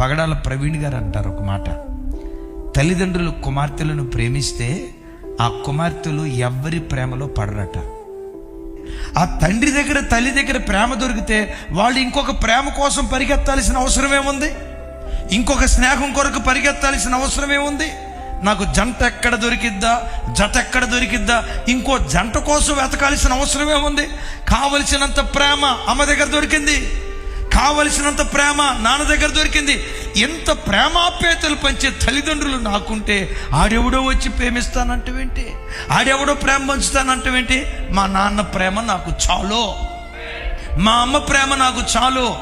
పగడాల ప్రవీణ్ గారు అంటారు ఒక మాట. తల్లిదండ్రులు కుమార్తెలను ప్రేమిస్తే ఆ కుమార్తెలు ఎవ్వరి ప్రేమలో పడరట. ఆ తండ్రి దగ్గర తల్లి దగ్గర ప్రేమ దొరికితే వాళ్ళు ఇంకొక ప్రేమ కోసం పరిగెత్తాల్సిన అవసరం ఏముంది? ఇంకొక స్నేహం కొరకు పరిగెత్తాల్సిన అవసరం ఏముంది? నాకు జంట ఎక్కడ దొరికిద్దా? జత ఎక్కడ దొరికిద్దా? ఇంకో జంట కోసం వెతకాల్సిన అవసరం ఏముంది? కావలసినంత ప్రేమ అమ్మ దగ్గర దొరికింది. కావలసినంత ప్రేమ నాన్న దగ్గర దొరికింది. ఎంత ప్రేమాప్యతలు పంచే తల్లిదండ్రులు నాకుంటే ఆడెవడో వచ్చి ప్రేమిస్తానంటవేంటి ఆడెవడో ప్రేమ పంచుతానంటవేంటి మా నాన్న ప్రేమ నాకు చాలు. మా అమ్మ ప్రేమ నాకు చాలు.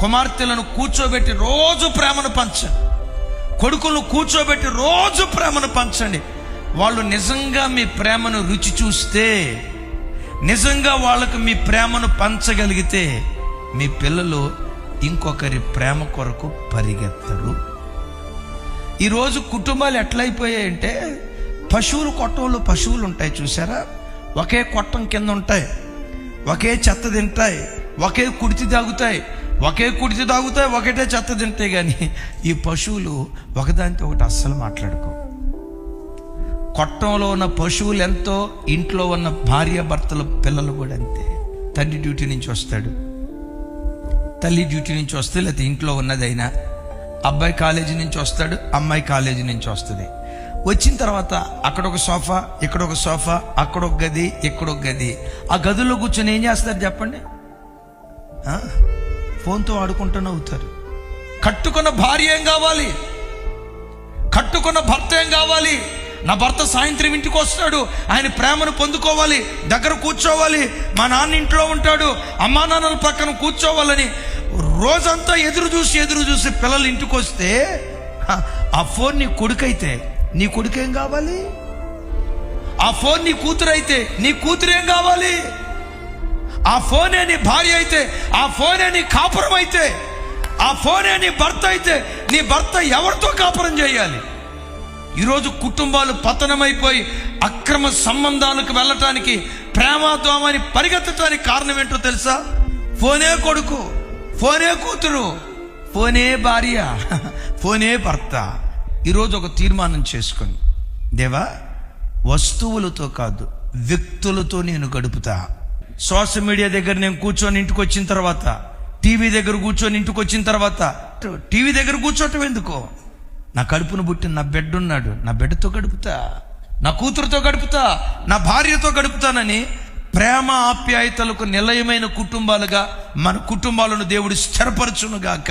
కుమార్తెలను కూర్చోబెట్టి రోజు ప్రేమను పంచండి. కొడుకులను కూర్చోబెట్టి రోజు ప్రేమను పంచండి. వాళ్ళు నిజంగా మీ ప్రేమను రుచి చూస్తే నిజంగా వాళ్ళకు మీ ప్రేమను పంచగలిగితే మీ పిల్లలు ఇంకొకరి ప్రేమ కొరకు పరిగెత్తరు. ఈరోజు కుటుంబాలు ఎట్లయిపోయాయంటే పశువులు కొట్టంలో పశువులు ఉంటాయి చూసారా? ఒకే కొట్టం కింద ఉంటాయి ఒకే చెత్త తింటాయి ఒకే కుడితి తాగుతాయి ఒకే కుడితి తాగుతాయి ఒకటే చెత్త తింటాయి కానీ ఈ పశువులు ఒకదానితో ఒకటి అస్సలు మాట్లాడుకో కొట్టంలో ఉన్న పశువులు ఎంతో ఇంట్లో ఉన్న భార్య భర్తల పిల్లలు కూడా అంతే. తండ్రి డ్యూటీ నుంచి వస్తాడు. తల్లి డ్యూటీ నుంచి వస్తే లేకపోతే ఇంట్లో ఉన్నదైనా అబ్బాయి కాలేజీ నుంచి వస్తాడు అమ్మాయి కాలేజీ నుంచి వస్తుంది. వచ్చిన తర్వాత అక్కడ ఒక సోఫా ఇక్కడ ఒక సోఫా అక్కడ ఒక గది ఇక్కడ ఒక గది. ఆ గదిలో కూర్చొని ఏం చేస్తారు చెప్పండి? ఫోన్తో ఆడుకుంటూనే అవుతారు కట్టుకున్న భార్య ఏం కావాలి? కట్టుకున్న భర్త ఏం కావాలి? నా భర్త సాయంత్రం ఇంటికి వస్తాడు ఆయన ప్రేమను పొందుకోవాలి దగ్గర కూర్చోవాలి. మా నాన్న ఇంట్లో ఉంటాడు అమ్మా నాన్నల పక్కన కూర్చోవాలని రోజంతా ఎదురు చూసి ఎదురు చూసి పిల్లలు ఇంటికి వస్తే ఆ ఫోన్ నీ కొడుకైతే నీ కొడుకేం కావాలి? ఆ ఫోన్ నీ కూతురు అయితే నీ కూతురేం కావాలి? ఆ ఫోనే నీ భార్య అయితే ఆ ఫోనే నీ కాపురం అయితే ఆ ఫోనే నీ భర్త అయితే నీ భర్త ఎవరితో కాపురం చేయాలి? ఈరోజు కుటుంబాలు పతనమైపోయి అక్రమ సంబంధాలకు వెళ్ళటానికి ప్రేమాధ్వమాన్ని పరిగెత్తటానికి కారణం ఏంటో తెలుసా? ఫోనే కొడుకు. ఫోనే కూతురు. ఫోనే భార్య. ఫోనే భర్త. ఈరోజు ఒక తీర్మానం చేసుకొని దేవా వస్తువులతో కాదు వ్యక్తులతో నేను గడుపుతా. సోషల్ మీడియా దగ్గర నేను కూర్చొని ఇంటికి వచ్చిన తర్వాత టీవీ దగ్గర కూర్చొని ఇంటికి వచ్చిన తర్వాత టీవీ దగ్గర కూర్చోటం ఎందుకో? నా కడుపును పుట్టిన నా బిడ్డ ఉన్నాడు నా బిడ్డతో గడుపుతా. నా కూతురుతో గడుపుతా. నా భార్యతో గడుపుతానని ప్రేమ ఆప్యాయతలకు నిలయమైన కుటుంబాలుగా మన కుటుంబాలను దేవుడు స్థిరపరచునుగాక.